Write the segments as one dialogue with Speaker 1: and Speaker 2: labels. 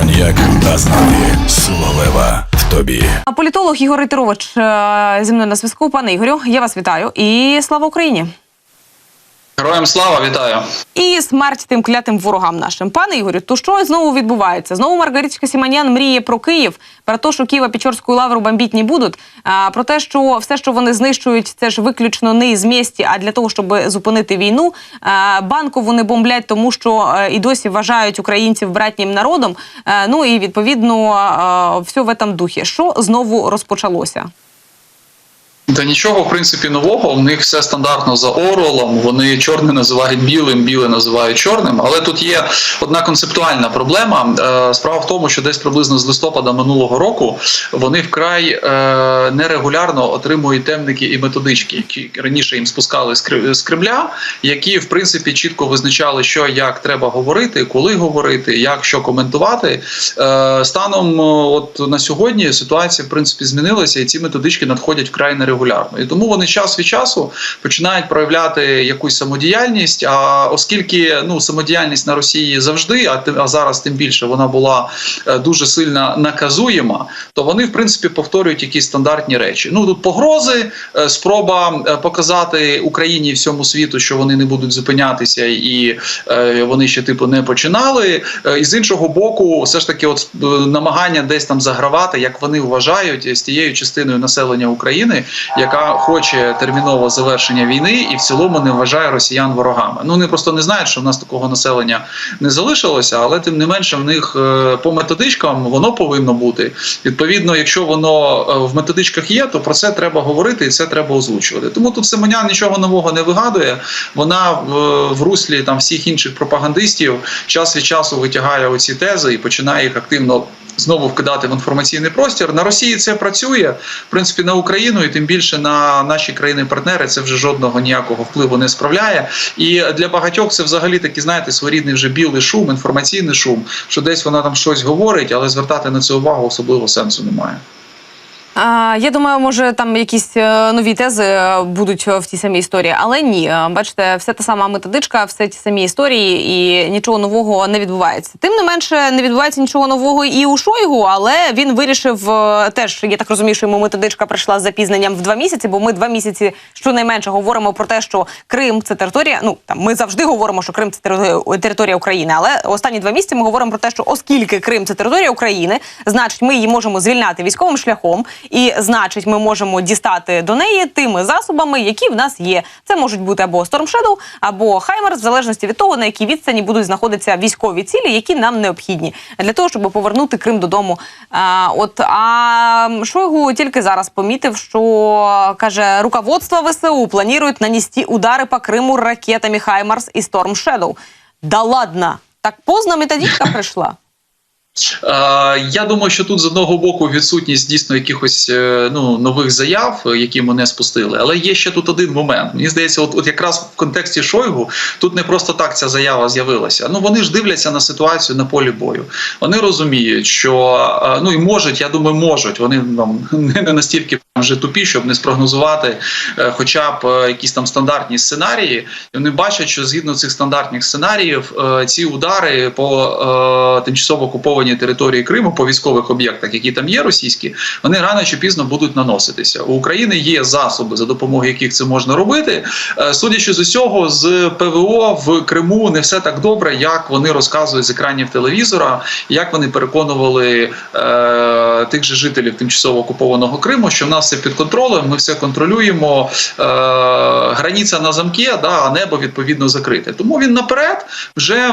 Speaker 1: Коньяк та знати сила лева в тобі.
Speaker 2: А Політолог Ігор Ітерович е, зі мною на зв'язку. Пане Ігорю, я вас вітаю і слава Україні!
Speaker 3: Героям слава, вітаю.
Speaker 2: І смерть тим клятим ворогам нашим. Пане Ігорю, то що знову відбувається? Знову Маргариточка Сіманян мріє про Київ, про те, що Києва Печорську лавру бомбіть не будуть. А про те, що все, що вони знищують, це ж виключно не із місті, а для того, щоб зупинити війну. А, банку вони бомблять, тому що е, і досі вважають українців братнім народом. Е, ну і відповідно е, все в этом духі. Що знову розпочалося?
Speaker 3: Та нічого, в принципі, нового. В них все стандартно за Орвелом. Вони чорне називають білим, біле називають чорним. Але тут є одна концептуальна проблема. Е, Справа в тому, що десь приблизно з листопада минулого року вони вкрай е, нерегулярно отримують темники і методички, які раніше їм спускали з Кр- з Кремля, які в принципі чітко визначали, що як треба говорити, коли говорити, як що коментувати. Е, Станом от на сьогодні ситуація в принципі змінилася, і ці методички надходять вкрай нерегулярно. І тому вони час від часу починають проявляти якусь самодіяльність. А оскільки ну самодіяльність на Росії завжди, а тим а зараз тим більше вона була е, дуже сильно наказуєма, то вони в принципі повторюють якісь стандартні речі. Ну тут погрози, е, спроба е, показати Україні і всьому світу, що вони не будуть зупинятися, і вони ще типу не починали. І з іншого боку, все ж таки, от намагання десь там загравати, як вони вважають, з тією частиною населення України, яка хоче термінового завершення війни і в цілому не вважає росіян ворогами. Ну вони просто не знають, що в нас такого населення не залишилося, але тим не менше в них е, по методичкам воно повинно бути. Відповідно, якщо воно е, в методичках є, то про це треба говорити і це треба озвучувати. Тому тут Семенян нічого нового не вигадує. Вона в, в руслі там всіх інших пропагандистів час від часу витягає оці тези і починає їх активно. Знову вкидати в інформаційний простір на Росії це працює в принципі на Україну і тим більше на наші країни-партнери це вже жодного ніякого впливу не справляє. І для багатьох це взагалі такі, знаєте, своєрідний вже білий шум, інформаційний шум, що десь вона там щось говорить, але звертати на це увагу особливо сенсу немає.
Speaker 2: Я думаю, може там якісь е, нові тези е, будуть в тій самій історії, але ні. Е, Бачите, все та сама методичка, все ті самі історії, і нічого нового не відбувається. Тим не менше, не відбувається нічого нового і у Шойгу, але він вирішив е, теж. Я так розумію, що йому методичка прийшла з запізненням в два місяці, бо ми два місяці щонайменше говоримо про те, що Крим це територія. Ну там ми завжди говоримо, що Крим це територія України, але останні два місяці ми говоримо про те, що оскільки Крим це територія України, значить ми її можемо звільняти військовим шляхом, і значить, ми можемо дістати до неї тими засобами, які в нас є. Це можуть бути або Storm Shadow, або Хаймерс, в залежності від того, на якій відстані будуть знаходитися військові цілі, які нам необхідні для того, щоб повернути Крим додому. А, от а Шойгу тільки зараз помітив, що каже, руководство ВСУ планують нанести удари по Криму ракетами Хаймарс і Storm Shadow. Да ладно, так поздно методичка прийшла.
Speaker 3: Е, Я думаю, що тут з одного боку відсутність дійсно якихось е, ну нових заяв, які мене спустили. Але є ще тут один момент. Мені здається, от, от якраз в контексті Шойгу тут не просто так ця заява з'явилася. Ну вони ж дивляться на ситуацію на полі бою. Вони розуміють, що е, ну і можуть, я думаю, можуть. Вони там не настільки вже тупі, щоб не спрогнозувати хоча б якісь там стандартні сценарії. І вони бачать, що згідно цих стандартних сценаріїв ці удари по тимчасово окупованій території Криму, по військових об'єктах, які там є російські, вони рано чи пізно будуть наноситися. У України є засоби, за допомогою яких це можна робити. Е, Судячи з усього, з ПВО в Криму не все так добре, як вони розказують з екранів телевізора, як вони переконували е, тих же жителів тимчасово окупованого Криму, що в нас все під контролем, ми все контролюємо. Е, границя на замки, да, а небо відповідно закрите. Тому він наперед вже е,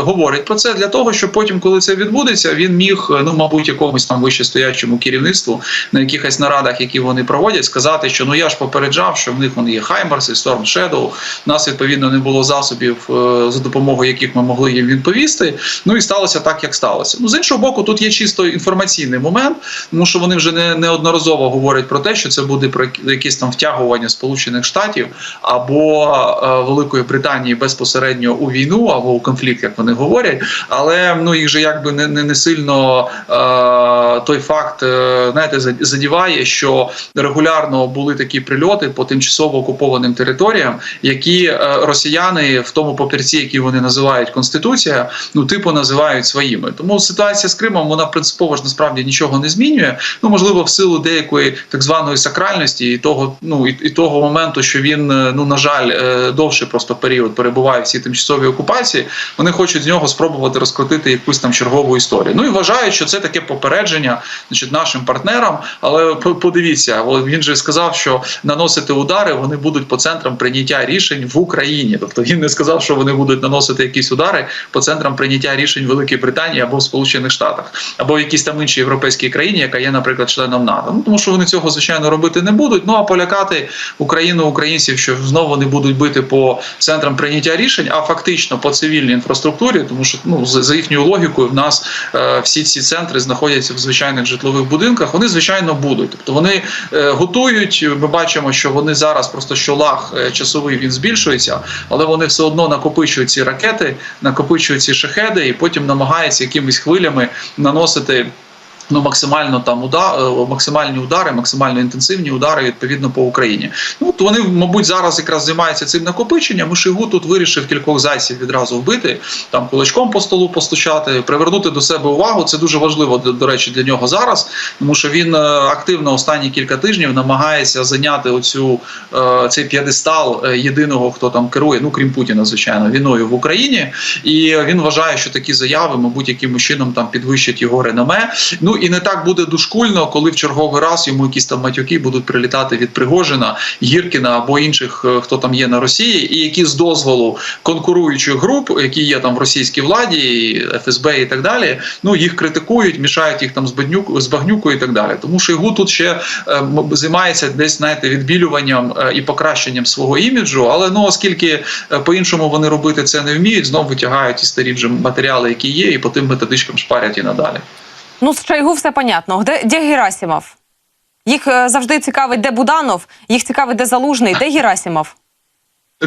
Speaker 3: говорить про це для того, щоб потім, коли це відбудеться, він міг, е, ну мабуть, якомусь там вищестоячому керівництву на якихось нарадах, які вони проводять, сказати, що ну я ж попереджав, що в них вони є Хаймерс і Storm Shadow, У нас відповідно не було засобів, е, за допомогою яких ми могли їм відповісти. Ну і сталося так, як сталося. Ну з іншого боку, тут є чисто інформаційний момент, тому що вони вже не неодноразово говорять. про те, що це буде про які- якесь там втягування Сполучених Штатів або е, Великої Британії безпосередньо у війну або у конфлікт, як вони говорять. Але ну їх же якби не, не, не сильно е, той факт е, знаєте, задіває, що регулярно були такі прильоти по тимчасово окупованим територіям, які е, росіяни в тому папірці, який вони називають Конституція, ну типу називають своїми. Тому ситуація з Кримом вона принципово ж насправді нічого не змінює. Ну можливо, в силу деякої так званої сакральності і того, ну і, і того моменту, що він е, ну на жаль е, довший просто період перебуває в цій тимчасовій окупації. Вони хочуть з нього спробувати розкрутити якусь там чергову історію. Ну і вважають, що це таке попередження, значить, нашим партнерам. Але по- подивіться, він же сказав, що наносити удари вони будуть по центрам прийняття рішень в Україні. Тобто він не сказав, що вони будуть наносити якісь удари по центрам прийняття рішень Великій Британії або в Сполучених Штатах, або в якійсь там іншій європейській країні, яка є, наприклад, членом НАТО. Ну тому що вони цього звичайно робити не будуть. Ну а полякати Україну, українців, що знову вони будуть бити по центрам прийняття рішень, а фактично по цивільній інфраструктурі, тому що ну за їхньою логікою, в нас е, всі ці центри знаходяться в звичайних житлових будинках. Вони звичайно будуть. Тобто вони е, готують. Ми бачимо, що вони зараз просто що лаг часовий він збільшується, але вони все одно накопичують ці ракети, накопичують ці шахеди, і потім намагаються якимись хвилями наносити. Ну, максимально там уда, е, максимальні удари, максимально інтенсивні удари відповідно по Україні. Ну то вони, мабуть, зараз якраз займаються цим накопиченням. І Шойгу тут вирішив кількох зайців відразу вбити, там кулачком по столу постучати, привернути до себе увагу. Це дуже важливо до, до речі для нього зараз, тому що він е, активно останні кілька тижнів намагається зайняти оцю е, цей п'єдестал єдиного, хто там керує, ну крім Путіна, звичайно, війною в Україні. І він вважає, що такі заяви, мабуть, якимось чином там підвищать його реноме. Ну і не так буде дошкульно, коли в черговий раз йому якісь там матюки будуть прилітати від Пригожина, Гіркіна або інших, е, хто там є на Росії, і які з дозволу конкуруючих груп, які є там в російській владі, ФСБ і так далі, ну їх критикують, мішають їх там з Баднюк- з багнюкою і так далі. Тому що Шойгу тут ще е, займається десь знаєте відбілюванням е, і покращенням свого іміджу, але ну оскільки е, по-іншому вони робити це не вміють, знову витягають ті старі вже матеріали, які є, і по тим методичкам шпарять і надалі.
Speaker 2: Ну, з Шойгу все понятно. Де, де Герасимов? Їх е, завжди цікавить, де Буданов, їх цікавить, де Залужний, де Герасимов?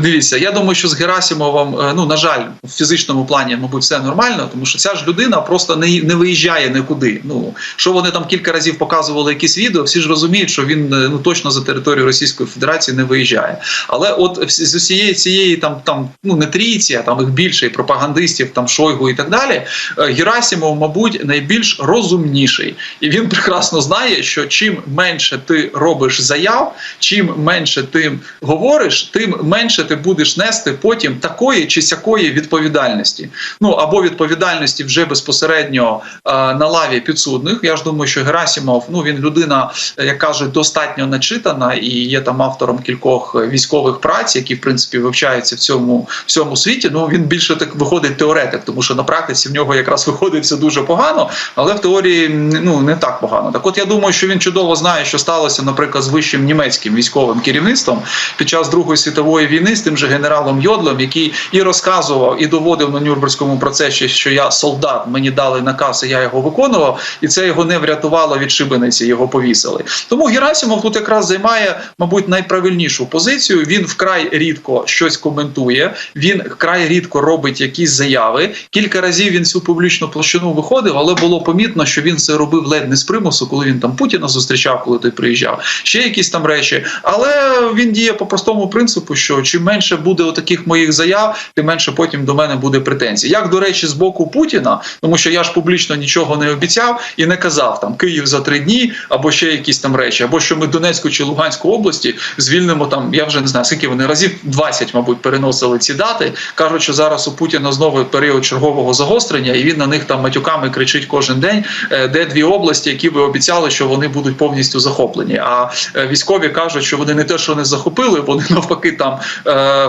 Speaker 3: Дивіться, я думаю, що з Герасимовим, е, ну на жаль, в фізичному плані, мабуть, все нормально, тому що ця ж людина просто не, не виїжджає нікуди. Ну що вони там кілька разів показували якісь відео, всі ж розуміють, що він е, ну точно за територію Російської Федерації не виїжджає. Але от з усієї цієї там там ну не трійці, а там їх більше і пропагандистів, там Шойгу і так далі. е, Герасимов, мабуть, найбільш розумніший, і він прекрасно знає, що чим менше ти робиш заяв, чим менше ти говориш, тим менше ти будеш нести потім такої чи сякої відповідальності. Ну або відповідальності вже безпосередньо е, на лаві підсудних. Я ж думаю, що Герасимов, ну він людина, як кажуть, достатньо начитана і є там автором кількох військових праць, які в принципі вивчаються в цьому всьому світі. Ну він більше так виходить теоретик, тому що на практиці в нього якраз виходить все дуже погано, але в теорії ну не так погано. Так, от я думаю, що він чудово знає, що сталося, наприклад, з вищим німецьким військовим керівництвом під час Другої світової війни з тим же генералом Йодлем, який і розказував, і доводив на Нюрнберзькому процесі, що я солдат, мені дали наказ, і я його виконував, і це його не врятувало від шибениці, його повісили. Тому Герасимов тут якраз займає, мабуть, найправильнішу позицію. Він вкрай рідко щось коментує, він вкрай рідко робить якісь заяви. Кілька разів він цю публічну площину виходив, але було помітно, що він це робив ледь не з примусу, коли він там Путіна зустрічав, коли той приїжджав, ще якісь там речі. Але він діє по простому принципу, що чим менше буде отаких моїх заяв, тим менше потім до мене буде претензій. Як до речі, з боку Путіна, тому що я ж публічно нічого не обіцяв і не казав там Київ за три дні, або ще якісь там речі, або що ми Донецьку чи Луганську області звільнимо там. Я вже не знаю, скільки вони разів 20, мабуть, переносили ці дати. кажуть, що зараз у Путіна знову період чергового загострення, і він на них там матюками кричить кожен день, е, де дві області, які ви обіцяли, що вони будуть повністю захоплені. А е, військові кажуть, що вони не те, що не захопили, вони навпаки там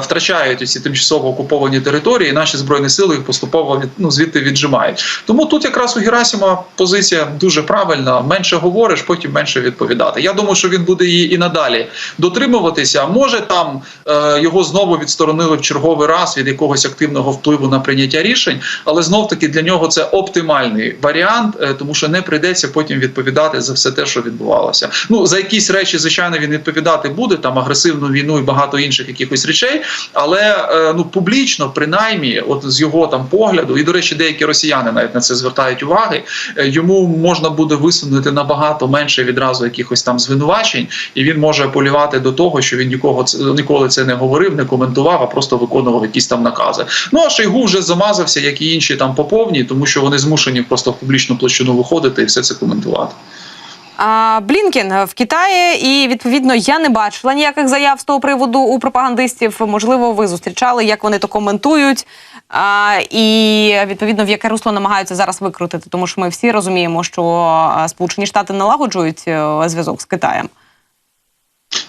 Speaker 3: втрачають ці тимчасово окуповані території, і наші збройні сили їх поступово від, ну, звідти віджимають. Тому тут якраз у Герасима позиція дуже правильна: менше говориш, потім менше відповідати. Я думаю, що він буде її і надалі дотримуватися. Може там е, його знову відсторонили в черговий раз від якогось активного впливу на прийняття рішень, але знов таки для нього це оптимальний варіант, е, тому що не прийдеться потім відповідати за все те, що відбувалося. Ну за якісь речі, звичайно, він відповідати буде там агресивну війну і багато інших якихось речей, але е, ну публічно, принаймні, от з його там погляду, і до речі, деякі росіяни навіть на це звертають уваги. е, Йому можна буде висунути набагато менше відразу якихось там звинувачень, і він може апелювати до того, що він нікого це ніколи це не говорив, не коментував, а просто виконував якісь там накази. Ну а Шойгу вже замазався, як і інші там поповні, тому що вони змушені просто в публічну площину виходити і все це коментувати.
Speaker 2: А, Блінкен в Китаї, і відповідно я не бачила ніяких заяв з того приводу у пропагандистів. Можливо, ви зустрічали, як вони то коментують, а, і відповідно в яке русло намагаються зараз викрутити, тому що ми всі розуміємо, що Сполучені Штати налагоджують е, зв'язок з Китаєм.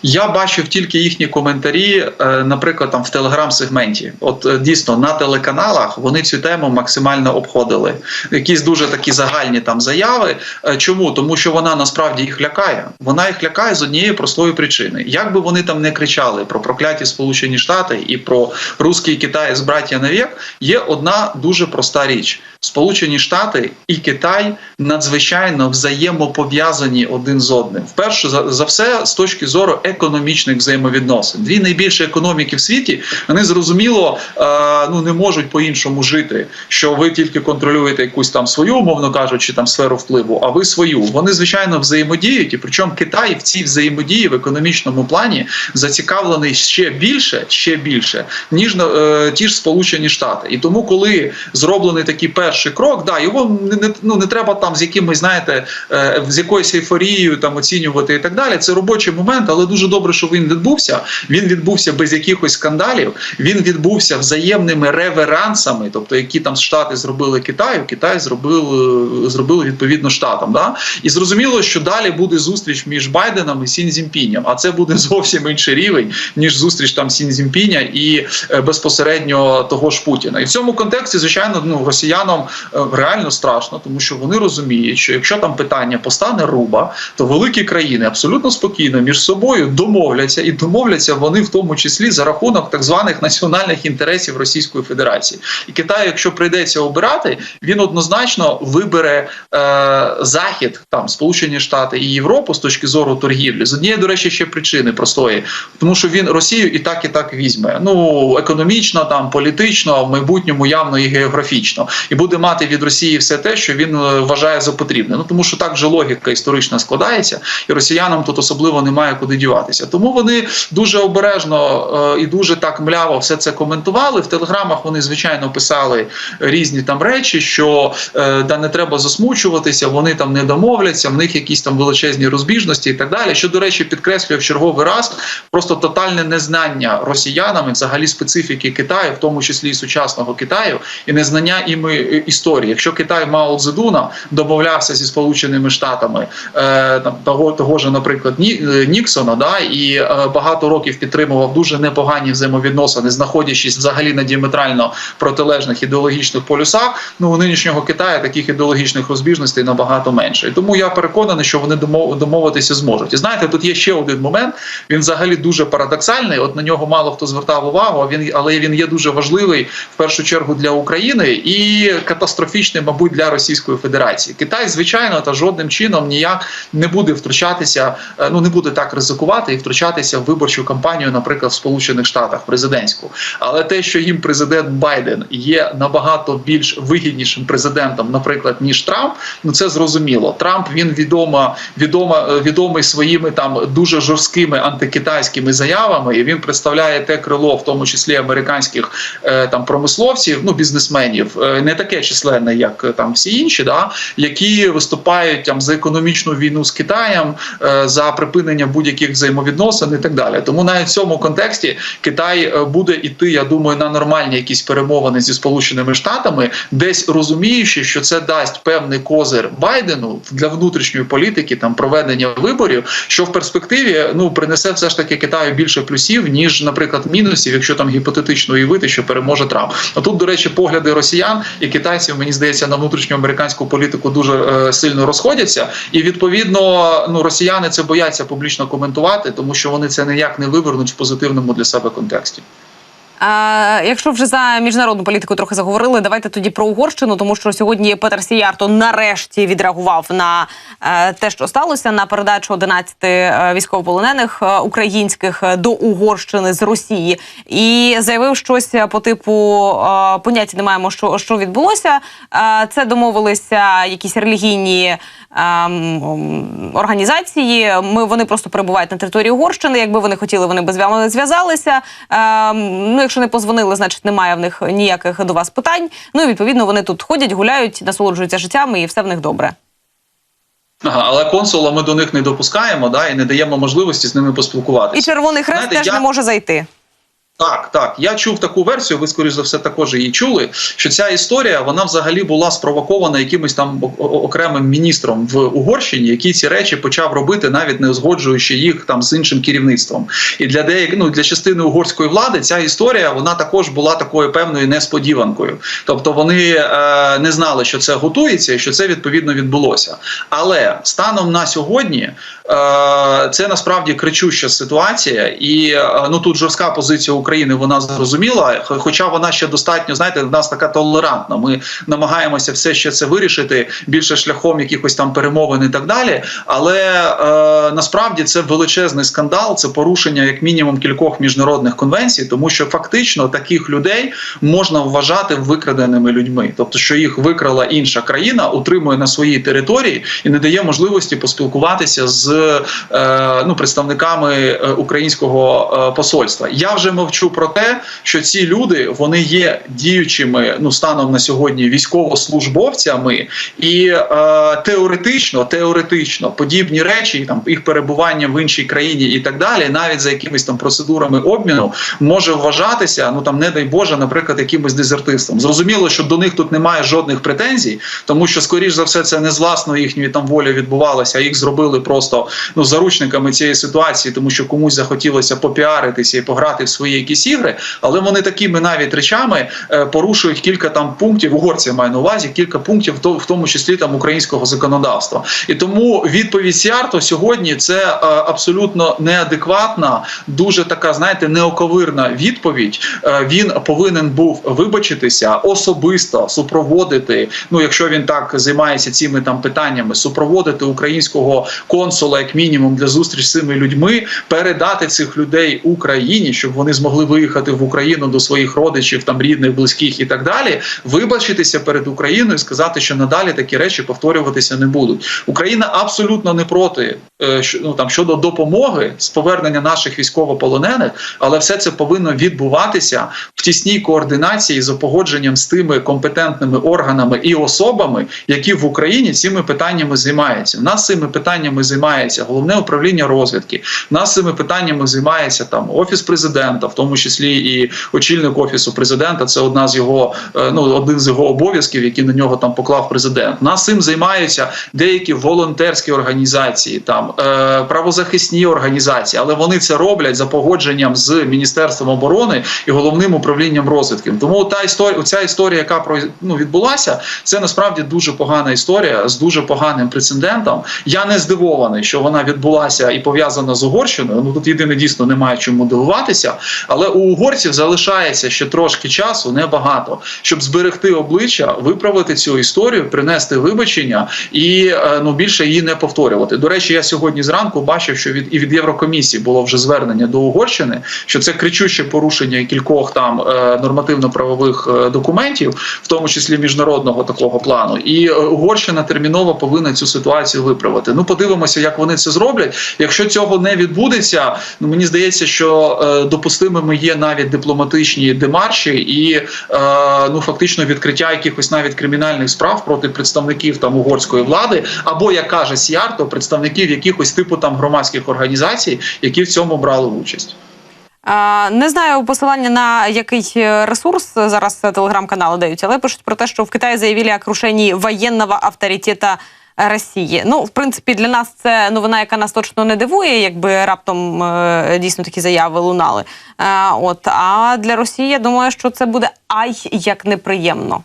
Speaker 3: Я бачив тільки їхні коментарі, е, наприклад, там в телеграм-сегменті. От е, дійсно на телеканалах вони цю тему максимально обходили. Якісь дуже такі загальні там заяви. Е, Чому? Тому що вона насправді їх лякає. Вона їх лякає з однієї простої причини. Як би вони там не кричали про прокляті Сполучені Штати і про русський Китай з браття навік, є одна дуже проста річ: Сполучені Штати і Китай надзвичайно взаємопов'язані один з одним. Вперше за, все з точки зору економічних взаємовідносин. Дві найбільші економіки в світі вони зрозуміло е, ну не можуть по-іншому жити. Що ви тільки контролюєте якусь там свою, умовно кажучи, там сферу впливу, а ви свою. Вони звичайно взаємодіють, і причому Китай в цій взаємодії в економічному плані зацікавлений ще більше, ще більше, ніж е, ті ж Сполучені Штати. І тому, коли зроблений такий перший крок, да його не, ну не треба там з якимось, знаєте, е, з якоюсь ейфорією там оцінювати і так далі. Це робочий момент, але дуже добре, що він відбувся. Він відбувся без якихось скандалів. Він відбувся взаємними реверансами, тобто які там штати зробили Китаю, Китай зробили зробили відповідно штатам. Да? І зрозуміло, що далі буде зустріч між Байденом і Сін Цзіньпінем, а це буде зовсім інший рівень ніж зустріч там Сін Цзіньпіня і е, безпосередньо того ж Путіна. І в цьому контексті, звичайно, ну росіянам е, реально страшно, тому що вони розуміють, що якщо там питання постане руба, то великі країни абсолютно спокійно між собою домовляться і домовляться вони в тому числі за рахунок так званих національних інтересів Російської Федерації. І Китай, якщо прийдеться обирати, він однозначно вибере е, захід, там Сполучені Штати і Європу з точки зору торгівлі. З однієї, до речі, ще причини простої, тому що він Росію і так і так візьме. Ну економічно, там політично, в майбутньому явно і географічно, і буде мати від Росії все те, що він е, вважає за потрібне. Ну тому що так же логіка історична складається, і росіянам тут особливо немає куди діватися. Тому вони дуже обережно е, і дуже так мляво все це коментували. В телеграмах вони звичайно писали різні там речі, що е, да не треба засмучуватися, вони там не домовляться, в них якісь там величезні розбіжності і так далі. Що до речі, підкреслює в черговий раз просто тотальне незнання росіянами взагалі специфіки Китаю, в тому числі і сучасного Китаю, і незнання іми історії. Якщо Китай Мао Цзедуна домовлявся зі Сполученими Штатами е, того, того ж, наприклад, е, Ніксона, да і е, багато років підтримував дуже непогані взаємовідносини, знаходячись взагалі на діаметрально протилежних ідеологічних полюсах. Ну у нинішнього Китаю таких ідеологічних розбіжностей набагато менше. І тому я переконаний, що вони домов- домовитися зможуть. І знаєте, тут є ще один момент. Він взагалі дуже парадоксальний. От на нього мало хто звертав увагу. Він але він є дуже важливий в першу чергу для України і катастрофічний, мабуть, для Російської Федерації. Китай, звичайно, та жодним чином ніяк не буде втручатися, е, ну не буде так ризикувати і втручатися в виборчу кампанію, наприклад, в Сполучених Штатах президентську. Але те, що їм президент Байден є набагато більш вигіднішим президентом, наприклад, ніж Трамп, ну це зрозуміло. Трамп він відомо, відомо е, відомий своїми там дуже жорсткими антикитайськими заявами, і він представляє те крило, в тому числі американських е, там промисловців, ну бізнесменів, не таке, імперія численна, як е, там всі інші, да, які виступають там за економічну війну з Китаєм, е, за припинення будь-яких взаємовідносин і так далі. Тому навіть в цьому контексті Китай е, буде іти, я думаю, на нормальні якісь перемовини зі Сполученими Штатами, десь розуміючи, що це дасть певний козир Байдену для внутрішньої політики, там проведення виборів, що в перспективі ну принесе все ж таки Китаю більше плюсів, ніж, наприклад, мінусів, якщо там гіпотетично уявити, що переможе Трамп. А тут, до речі, погляди росіян і китайців, мені здається, на внутрішню американську політику дуже е, сильно розходяться, і відповідно ну росіяни це бояться публічно коментувати, тому що вони це ніяк не вивернуть в позитивному для себе контексті.
Speaker 2: А, якщо вже за міжнародну політику трохи заговорили, давайте тоді про Угорщину, тому що сьогодні Петер Сіярто нарешті відреагував на е, те, що сталося на передачу 11 е, військовополонених е, українських до Угорщини з Росії, і заявив щось по типу поняття не маємо, що, що відбулося. Це домовилися якісь релігійні організації. Ми вони просто перебувають на території Угорщини. Якби вони хотіли, вони б з вами зв'язалися. Ем, ну, якщо не позвонили, значить немає в них ніяких до вас питань. Ну і відповідно вони тут ходять, гуляють, насолоджуються життям, і все в них добре.
Speaker 3: Ага, але консула ми до них не допускаємо, да, і не даємо можливості з ними поспілкуватися.
Speaker 2: І Червоний Хрест
Speaker 3: Знаєте,
Speaker 2: теж
Speaker 3: я-
Speaker 2: не може зайти.
Speaker 3: Так, так. Я чув таку версію. Ви скоріш за все також її чули. Що ця історія вона взагалі була спровокована якимось там окремим міністром в Угорщині, який ці речі почав робити, навіть не узгоджуючи їх там з іншим керівництвом. І для деяких ну для частини угорської влади ця історія вона також була такою певною несподіванкою. Тобто вони е, не знали, що це готується і що це відповідно відбулося. Але станом на сьогодні е, це насправді кричуща ситуація, і е, ну тут жорстка позиція України вона зрозуміла, хоча вона ще достатньо, знаєте, в нас така толерантна. Ми намагаємося все ще це вирішити більше шляхом якихось там перемовин і так далі. Але е, насправді це величезний скандал, це порушення як мінімум кількох міжнародних конвенцій, тому що фактично таких людей можна вважати викраденими людьми, тобто, що їх викрала інша країна, утримує на своїй території і не дає можливості поспілкуватися з е, ну, представниками е, українського е, посольства. Я вже мовчу про те, що ці люди вони є діючими ну станом на сьогодні військовослужбовцями, і е, теоретично, теоретично подібні речі, там їх перебування в іншій країні і так далі, навіть за якимись там процедурами обміну, може вважатися, ну там не дай Боже, наприклад, якимось дезертирством. Зрозуміло, що до них тут немає жодних претензій, тому що, скоріш за все, це не з власної їхньої там волі відбувалося, а їх зробили просто ну заручниками цієї ситуації, тому що комусь захотілося попіаритися і пограти в свої якісь ігри, але вони такими навіть речами е, порушують кілька там пунктів. Угорці маю на увазі кілька пунктів, в то- в тому числі там українського законодавства. І тому відповідь Сіарто сьогодні це е, абсолютно неадекватна, дуже така, знаєте, неоковирна відповідь. Е, Він повинен був вибачитися особисто супроводити. Ну, якщо він так займається цими там питаннями, супроводити українського консула, як мінімум, для зустріч з цими людьми, передати цих людей Україні, щоб вони змогли виїхати в Україну до своїх родичів, там рідних, близьких і так далі. Вибачитися перед Україною, і сказати, що надалі такі речі повторюватися не будуть. Україна абсолютно не проти е, ну, там щодо допомоги з повернення наших військовополонених, але все це повинно відбуватися в тісній координації за погодженням з тими компетентними органами і особами, які в Україні цими питаннями займаються. Нас цими питаннями займається головне управління розвідки. Нас цими питаннями займається там офіс президента, в тому числі і очільник офісу президента. Це одна з його е, ну один з його обов'язків, які на нього там поклав президент. Нас цим займаються деякі волонтерські організації, там е, правозахисні організації, але вони це роблять за погодженням з міністерством оборони і головним управлінням розвідки. Тому та історія, ця історія, яка про ну, відбулася, це насправді дуже погана історія з дуже поганим прецедентом. Я не здивований, що вона відбулася і пов'язана з Угорщиною. Ну тут єдине дійсно немає чому дивуватися. Але у угорців залишається ще трошки часу, небагато, щоб зберегти обличчя, виправити цю історію, принести вибачення і е, ну більше її не повторювати. До речі, я сьогодні зранку бачив, що від і від Єврокомісії було вже звернення до Угорщини, що це кричуще порушення кількох там е, нормативно-правових е, документів, в тому числі міжнародного такого плану. І Угорщина терміново повинна цю ситуацію виправити. Ну, подивимося, як вони це зроблять. Якщо цього не відбудеться, ну мені здається, що е, допустимих є навіть дипломатичні демарші і е, ну фактично відкриття якихось навіть кримінальних справ проти представників там угорської влади, або як каже Сіарто, представників якихось типу там громадських організацій, які в цьому брали участь.
Speaker 2: Не знаю посилання на який е, ресурс зараз телеграм-канали дають, але пишуть про те, що в Китаї заявили о крушенні воєнного авторитета Росії. Ну, в принципі, для нас це новина, яка нас точно не дивує, якби раптом е, дійсно такі заяви лунали. Е, от а для Росії я думаю, що це буде ай як неприємно.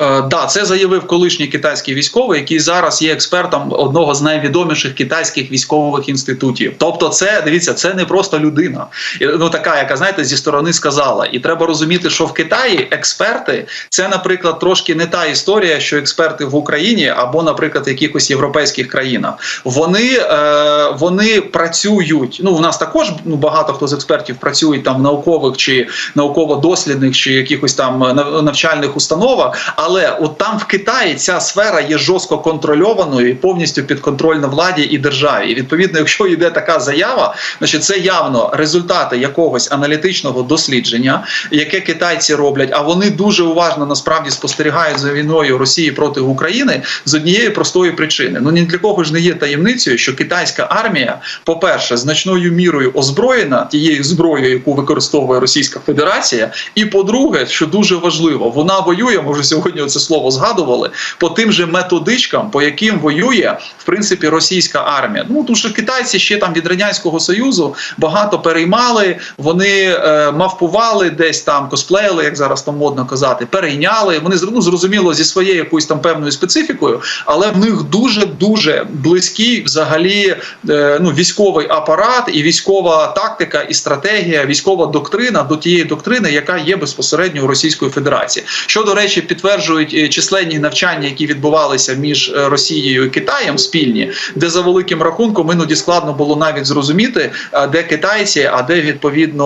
Speaker 3: Е, Да, це заявив колишній китайський військовий, який зараз є експертом одного з найвідоміших китайських військових інститутів. Тобто, це дивіться, це не просто людина, ну така, яка знаєте, зі сторони сказала. І треба розуміти, що в Китаї експерти це, наприклад, трошки не та історія, що експерти в Україні або, наприклад, в якихось європейських країнах. Вони, е, вони працюють. Ну, у нас також ну багато хто з експертів працюють там в наукових чи науково-дослідних, чи якихось там нав- навчальних установах. Але от там в Китаї ця сфера є жорстко контрольованою і повністю підконтрольна владі і державі. І відповідно, якщо йде така заява, значить це явно результати якогось аналітичного дослідження, яке китайці роблять. А вони дуже уважно насправді спостерігають за війною Росії проти України з однієї простої причини. Ну ні для кого ж не є таємницею, що китайська армія, по-перше, значною мірою озброєна тією зброєю, яку використовує Російська Федерація, і по-друге, що дуже важливо, вона воює. Ми вже сьогодні це слово згадували по тим же методичкам, по яким воює в принципі російська армія. Ну тому що китайці ще там від радянського союзу багато переймали. Вони е, мавпували десь там косплеїли, як зараз там модно казати, перейняли. Вони ну, зрозуміло зі своєю якоюсь там певною специфікою, але в них дуже дуже близький взагалі е, ну військовий апарат і військова тактика і стратегія, військова доктрина до тієї доктрини, яка є безпосередньо у Російської Федерації. Що до речі, підтверджують е, численні навчання, які відбувалися між е, Росією і Китаєм спільні, де за великим рахунком іноді складно було навіть зрозуміти, е, де китайці, а де відповідно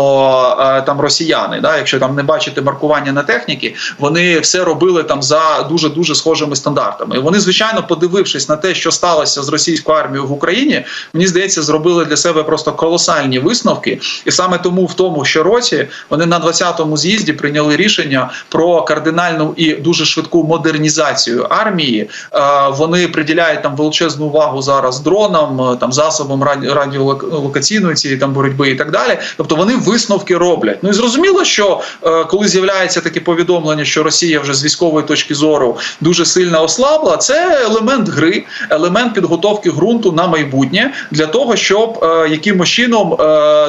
Speaker 3: там росіяни. Да, якщо там не бачити маркування на техніки, вони все робили там за дуже дуже схожими стандартами. І вони, звичайно, подивившись на те, що сталося з російською армією в Україні, мені здається, зробили для себе просто колосальні висновки. І саме тому в тому що році вони на 20-му з'їзді прийняли рішення про кардинальну і дуже швидку модернізацію армії. Е, Вони приділяють там величезну увагу зараз дронам, е, там засобам раді- радіолокаційної цієї там боротьби і так далі. Тобто вони висновки роблять. Ну і зрозуміло, що е, коли з'являється таке повідомлення, що Росія вже з військової точки зору дуже сильно ослабла, це елемент гри, елемент підготовки ґрунту на майбутнє для того, щоб якимось чином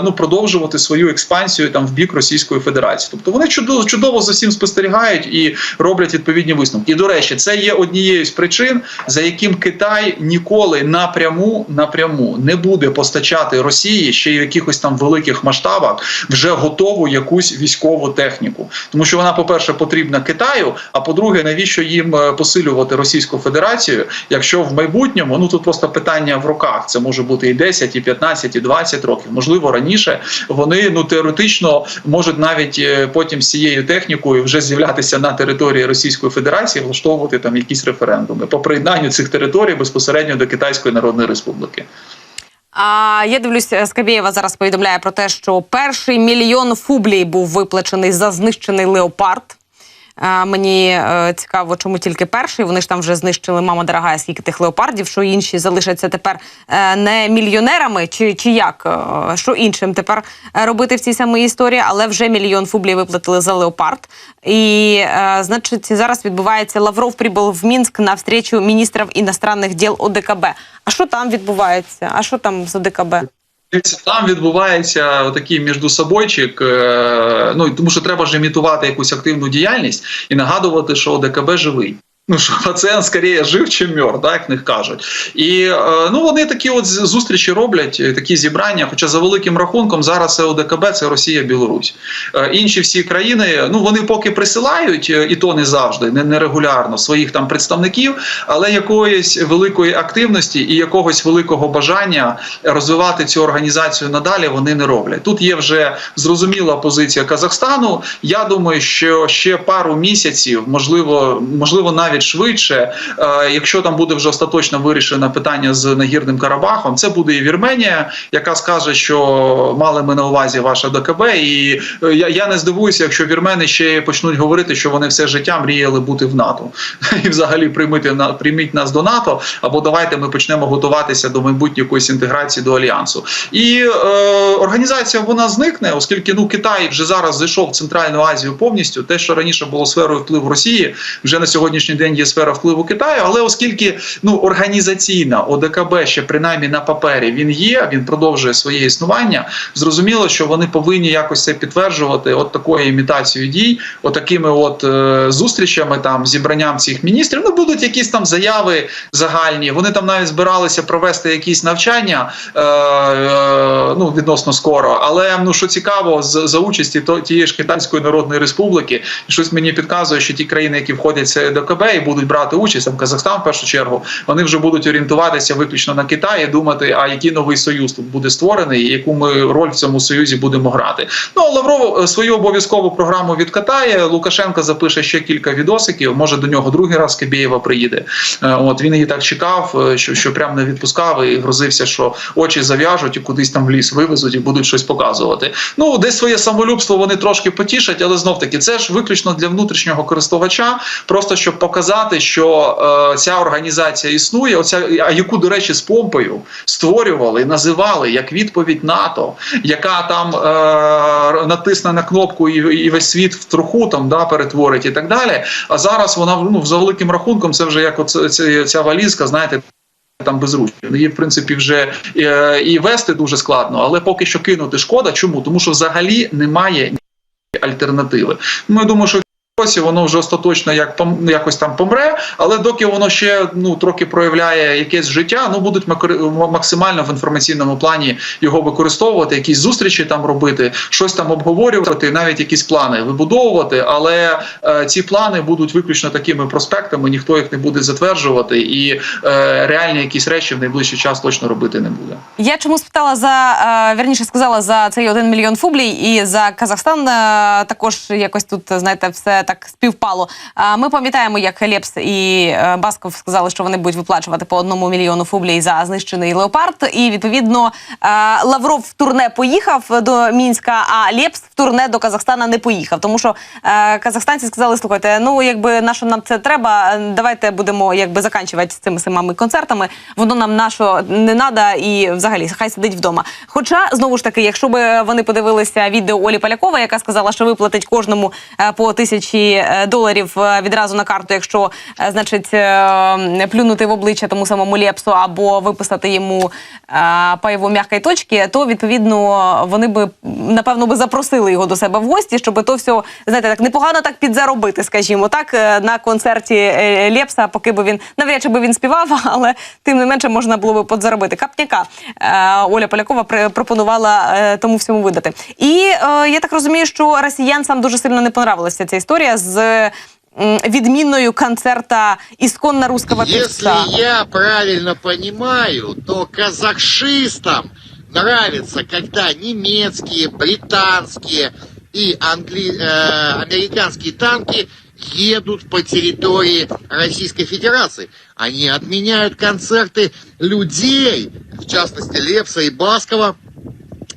Speaker 3: ну продовжувати свою експансію там в бік Російської Федерації. Тобто вони чудово чудово за всім спостерігають і роблять відповідні висновки. І до речі, це є однією з причин, за яким Китай ніколи напряму напряму не буде постачати Росії ще й в якихось там великих масштабах вже готову якусь військову техніку, тому що вона, по перше, потрібна Китаю. А по-друге, навіщо їм е, посилювати Російську Федерацію, якщо в майбутньому ну тут просто питання в роках. Це може бути і 10, і 15, і 20 років, можливо, раніше вони ну теоретично можуть навіть е, потім з цією технікою вже з'являтися на території Російської Федерації, влаштовувати там якісь референдуми по приєднанню цих територій безпосередньо до Китайської Народної Республіки.
Speaker 2: А я дивлюсь, Скабєєва зараз повідомляє про те, що перший мільйон фублій був виплачений за знищений леопард. Мені е, цікаво, чому тільки перший. Вони ж там вже знищили мама дорога, скільки тих леопардів, що інші залишаться тепер е, не мільйонерами, чи, чи як? Е, що іншим тепер робити в цій самій історії, але вже мільйон фублій виплатили за леопард. І, значить, зараз відбувається Лавров прибув в Мінськ на встречу міністрів іностранних діл ОДКБ. А що там відбувається? А що там з ОДКБ?
Speaker 3: Там відбувається такий міждусобойчик, собойчик. ну і тому що треба ж імітувати якусь активну діяльність і нагадувати, що ОДКБ живий. Ну що пацієнт скоріше жив чи мертв, так як них кажуть. І е, ну вони такі от зустрічі роблять, е, такі зібрання. Хоча за великим рахунком зараз це ОДКБ, це Росія, Білорусь. Е, інші всі країни, ну вони поки присилають, і то не завжди, не, не регулярно своїх там представників, але якоїсь великої активності і якогось великого бажання розвивати цю організацію надалі вони не роблять. Тут є вже зрозуміла позиція Казахстану. Я думаю, що ще пару місяців, можливо, можливо, навіть навіть швидше. Е, Якщо там буде вже остаточно вирішено питання з нагірним Карабахом, це буде і Вірменія, яка скаже, що мали ми на увазі ваше ДКБ. І е, я, я не здивуюся, якщо вірмени ще почнуть говорити, що вони все життя мріяли бути в НАТО і взагалі приймити на прийміть нас до НАТО, або давайте ми почнемо готуватися до майбутньої якоїсь інтеграції до альянсу. І е, організація вона зникне, оскільки ну Китай вже зараз зайшов в Центральну Азію повністю. Те, що раніше було сферою впливу Росії, вже на сьогоднішній день є сфера впливу Китаю. Але оскільки ну організаційна ОДКБ ще принаймні на папері він є, він продовжує своє існування. Зрозуміло, що вони повинні якось це підтверджувати, от такою імітацією дій, от от е, зустрічами, там зібранням цих міністрів. Ну будуть якісь там заяви загальні. Вони там навіть збиралися провести якісь навчання е, е, ну відносно скоро. Але ну що цікаво, з за участі то тієї ж Китайської Народної Республіки, щось мені підказує, що ті країни, які входять в це І будуть брати участь, там Казахстан в першу чергу, вони вже будуть орієнтуватися виключно на Китай і думати, а який новий союз тут буде створений, і яку ми роль в цьому союзі будемо грати. Ну а Лавров е, свою обов'язкову програму відкатає. Лукашенко запише ще кілька відосиків. Може до нього другий раз Кибєєва приїде. Е, От він її так чекав, е, що, що прям не відпускав і грозився, що очі зав'яжуть і кудись там в ліс вивезуть і будуть щось показувати. Ну десь своє самолюбство вони трошки потішать, але знов таки це ж виключно для внутрішнього користувача, просто щоб показати, що е, ця організація існує. Оця яку, до речі, з помпою створювали, називали як відповідь НАТО, яка там е, натисне на кнопку і, і весь світ в труху там да перетворить і так далі. А зараз вона ну за великим рахунком, це вже як оце, ця, валізка, знаєте. Там безручно її в принципі вже е, і вести дуже складно, але поки що кинути шкода. Чому? Тому що взагалі немає альтернативи. Ну я думаю, що Ось воно вже остаточно як пом- якось там помре, але доки воно ще ну трохи проявляє якесь життя, ну будуть максимально в інформаційному плані його використовувати, якісь зустрічі там робити, щось там обговорювати, навіть якісь плани вибудовувати. Але е, ці плани будуть виключно такими проспектами, ніхто їх не буде затверджувати, і е, реальні якісь речі в найближчий час точно робити не буде.
Speaker 2: Я чому спитала за е, вірніше сказала за цей один мільйон фублій і за Казахстан е, також якось тут знаєте все так співпало. Ми пам'ятаємо, як Лепс і е, Басков сказали, що вони будуть виплачувати по одному мільйону фублій за знищений леопард. І відповідно Лавров в турне поїхав до Мінська, а Лепс в турне до Казахстана не поїхав. Тому що е, казахстанці сказали: слухайте, ну якби на нам це треба, е, давайте будемо якби заканчувати з цими самими концертами. Воно нам на що не треба і взагалі хай сидить вдома. Хоча знову ж таки, якщо б вони подивилися відео Олі Полякової, яка сказала, що виплатить кожному по тисячі е, доларів е, відразу на карту, якщо е, значить плюнути в обличчя тому самому Лепсу або виписати йому пайову м'якої точки, то відповідно вони би напевно би запросили його до себе в гості, щоб то все знаєте так непогано так підзаробити, скажімо так, на концерті Лепса, поки би він навряд чи би він співав, але тим не менше можна було би подзаробити. Капняка Оля Полякова пропонувала тому всьому видати. І я так розумію, що росіянцям дуже сильно не понравилася ця історія з м, відміною концерта ісконно русского
Speaker 4: Если
Speaker 2: певца.
Speaker 4: я правильно понимаю, то казахшистам нравится, когда немецкие, британские и англи... э, американские танки едут по территории Российской Федерации. Они отменяют концерты людей, в частности Лепса и Баскова, э,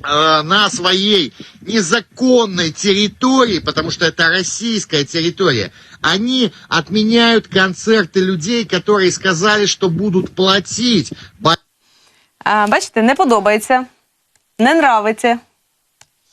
Speaker 4: на своей незаконной территории, потому что это российская территория, они отменяют концерты людей, которые сказали, что будут платить. Бо-
Speaker 2: А, бачите, не подобається, не нравиться.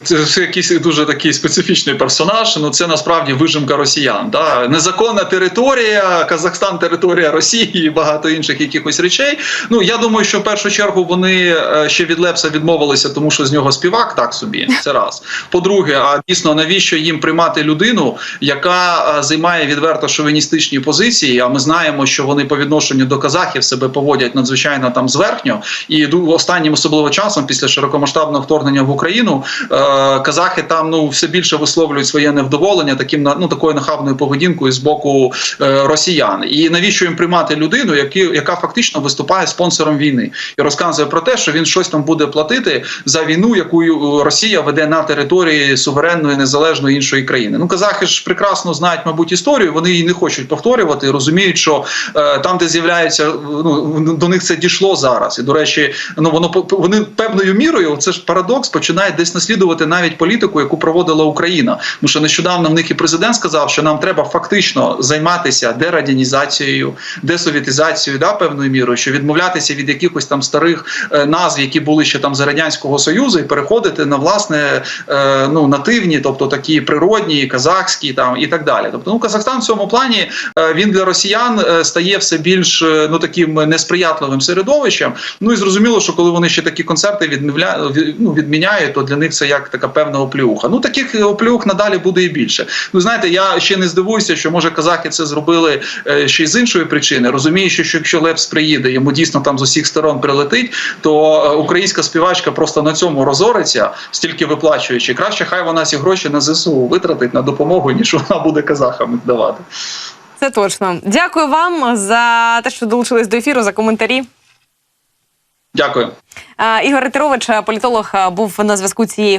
Speaker 3: Це, це якийсь дуже такий специфічний персонаж. Ну це насправді вижимка росіян. Да? Незаконна територія, Казахстан, територія Росії і багато інших якихось речей. Ну я думаю, що в першу чергу вони е, ще від Лепса відмовилися, тому що з нього співак так собі. Це раз. По-друге, а дійсно навіщо їм приймати людину, яка е, займає відверто шовіністичні позиції? А ми знаємо, що вони по відношенню до казахів себе поводять надзвичайно там зверхньо. І останнім особливо часом, після широкомасштабного вторгнення в Україну, е, казахи там ну все більше висловлюють своє невдоволення таким ну такою нахабною поведінкою з боку е, росіян. І навіщо їм приймати людину, які, яка фактично виступає спонсором війни і розказує про те, що він щось там буде платити за війну, яку е, Росія веде на території суверенної незалежної іншої країни. Ну казахи ж прекрасно знають, мабуть, історію. Вони її не хочуть повторювати, розуміють, що е, там, де з'являється, ну до них це дійшло зараз. І до речі, ну воно вони певною мірою, це ж парадокс, починають десь наслідувати навіть політику, яку проводила Україна. Тому що нещодавно в них і президент сказав, що нам треба фактично займатися дерадянізацією, десовітизацією, да, певною мірою, що відмовлятися від якихось там старих е, назв, які були ще там за радянського союзу, і переходити на власне е, ну нативні, тобто такі природні, казахські там і так далі. Тобто, ну Казахстан в цьому плані е, він для росіян стає все більш ну таким несприятливим середовищем. Ну і зрозуміло, що коли вони ще такі концерти відмовля... ну, відміняють, то для них це як така певна оплюха. Ну таких оплюх надалі буде і більше. Ну знаєте, я ще не здивуюся, що може казахи це зробили е, ще й з іншої причини. Розуміючи, що якщо Лепс приїде, йому дійсно там з усіх сторон прилетить, то е, українська співачка просто на цьому розориться, стільки виплачуючи. Краще хай вона ці гроші на ЗСУ витратить на допомогу, ніж вона буде казахам давати.
Speaker 2: Це точно. Дякую вам за те, що долучились до ефіру, за коментарі.
Speaker 3: Дякую.
Speaker 2: Е, Ігор Ритерович, політолог, е, був на зв'язку цієї години.